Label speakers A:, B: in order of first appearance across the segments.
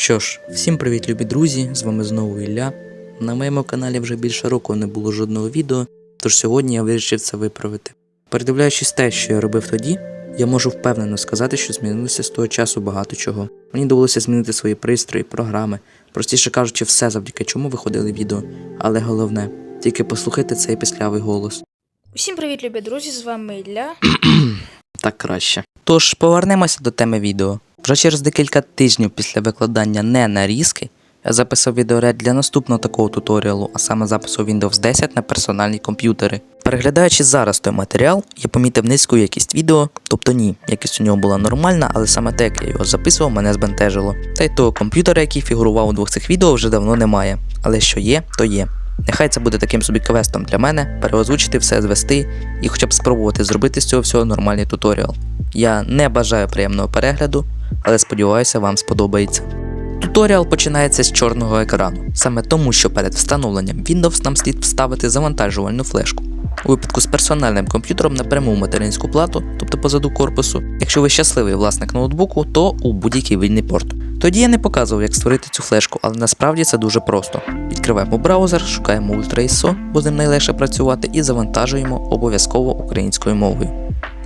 A: Що ж, всім привіт, любі друзі! З вами знову Ілля. На моєму каналі вже більше року не було жодного відео, тож сьогодні я вирішив це виправити. Передивляючись те, що я робив тоді, я можу впевнено сказати, що змінилося з того часу багато чого. Мені довелося змінити свої пристрої, програми, простіше кажучи, все завдяки чому виходили відео. Але головне, тільки послухайте цей післявий голос.
B: Усім привіт, любі друзі! З вами Ілля.
A: Так краще. Тож повернемося до теми відео. Вже через декілька тижнів після викладання не нарізки я записав відеоряд для наступного такого туторіалу, а саме запису Windows 10 на персональні комп'ютери. Переглядаючи зараз той матеріал, я помітив низьку якість відео, тобто ні, якість у нього була нормальна, але саме те, як я його записував, мене збентежило. Та й того комп'ютера, який фігурував у двох цих відео, вже давно немає. Але що є, то є. Нехай це буде таким собі квестом для мене, переозвучити все, звести і хоча б спробувати зробити з цього всього нормальний туторіал. Я не бажаю приємного перегляду, але сподіваюся, вам сподобається. Туторіал починається з чорного екрану, саме тому, що перед встановленням Windows нам слід вставити завантажувальну флешку. У випадку з персональним комп'ютером на пряму материнську плату, тобто позаду корпусу. Якщо ви щасливий власник ноутбуку, то у будь-який вільний порт. Тоді я не показував, як створити цю флешку, але насправді це дуже просто. Відкриваємо браузер, шукаємо Ultra бо з ним найлегше працювати, і завантажуємо обов'язково українською мовою.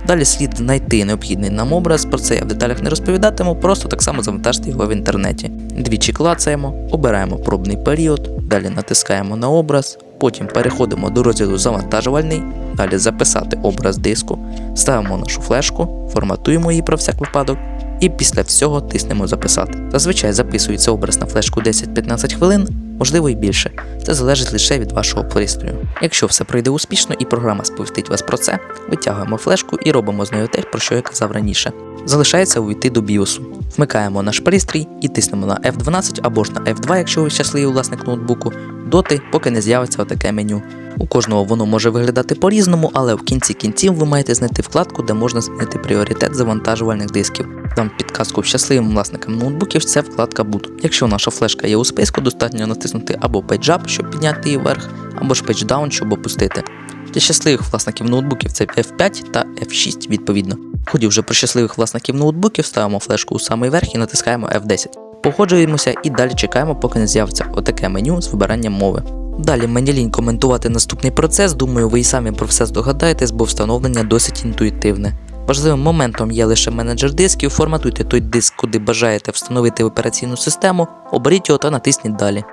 A: Далі слід знайти необхідний нам образ, про це я в деталях не розповідатиму, просто так само завантажити його в інтернеті. Двічі клацаємо, обираємо пробний період, далі натискаємо на образ, потім переходимо до розділу завантажувальний, далі записати образ диску, ставимо нашу флешку, форматуємо її про всяк випадок. І після всього тиснемо записати. Зазвичай записується образ на флешку 10-15 хвилин, можливо і більше. Це залежить лише від вашого пристрою. Якщо все пройде успішно і програма сповістить вас про це, витягуємо флешку і робимо з нею те, про що я казав раніше. Залишається увійти до біосу. Вмикаємо наш пристрій і тиснемо на F12 або ж на F2, якщо ви щасливий власник ноутбуку, доти, поки не з'явиться отаке меню. У кожного воно може виглядати по-різному, але в кінці кінців ви маєте знайти вкладку, де можна змінити пріоритет завантажувальних дисків. Там підказку щасливим власникам ноутбуків це вкладка Boot. Якщо наша флешка є у списку, достатньо натиснути або Page Up, щоб підняти її вверх, або ж Page Down, щоб опустити. Для щасливих власників ноутбуків це F5 та F6 відповідно. Ході вже про щасливих власників ноутбуків ставимо флешку у самий верх і натискаємо F10. Погоджуємося і далі чекаємо, поки не з'явиться отаке меню з вибиранням мови. Далі мені лінь коментувати наступний процес, думаю, ви і самі про все здогадаєтесь, бо встановлення досить інтуїтивне. Важливим моментом є лише менеджер дисків, форматуйте той диск, куди бажаєте встановити операційну систему, оберіть його та натисніть далі.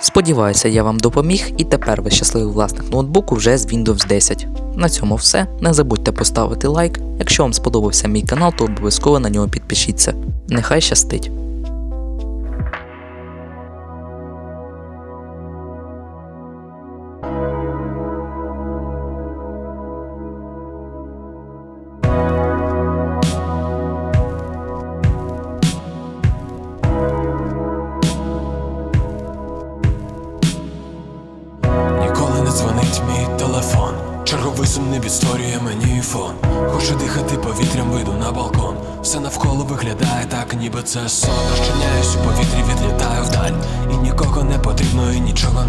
A: Сподіваюся, я вам допоміг, і тепер ви щасливий власник ноутбуку вже з Windows 10. На цьому все. Не забудьте поставити лайк. Якщо вам сподобався мій канал, то обов'язково на нього підпишіться. Нехай щастить!
C: Дзвонить мій телефон. Черговий сумний відсторює мені фон. Хочу дихати повітрям, вийду на балкон. Все навколо виглядає так, ніби це сон. Розчиняюсь у повітрі, відлітаю вдаль. І нікого не потрібно, і нічого не.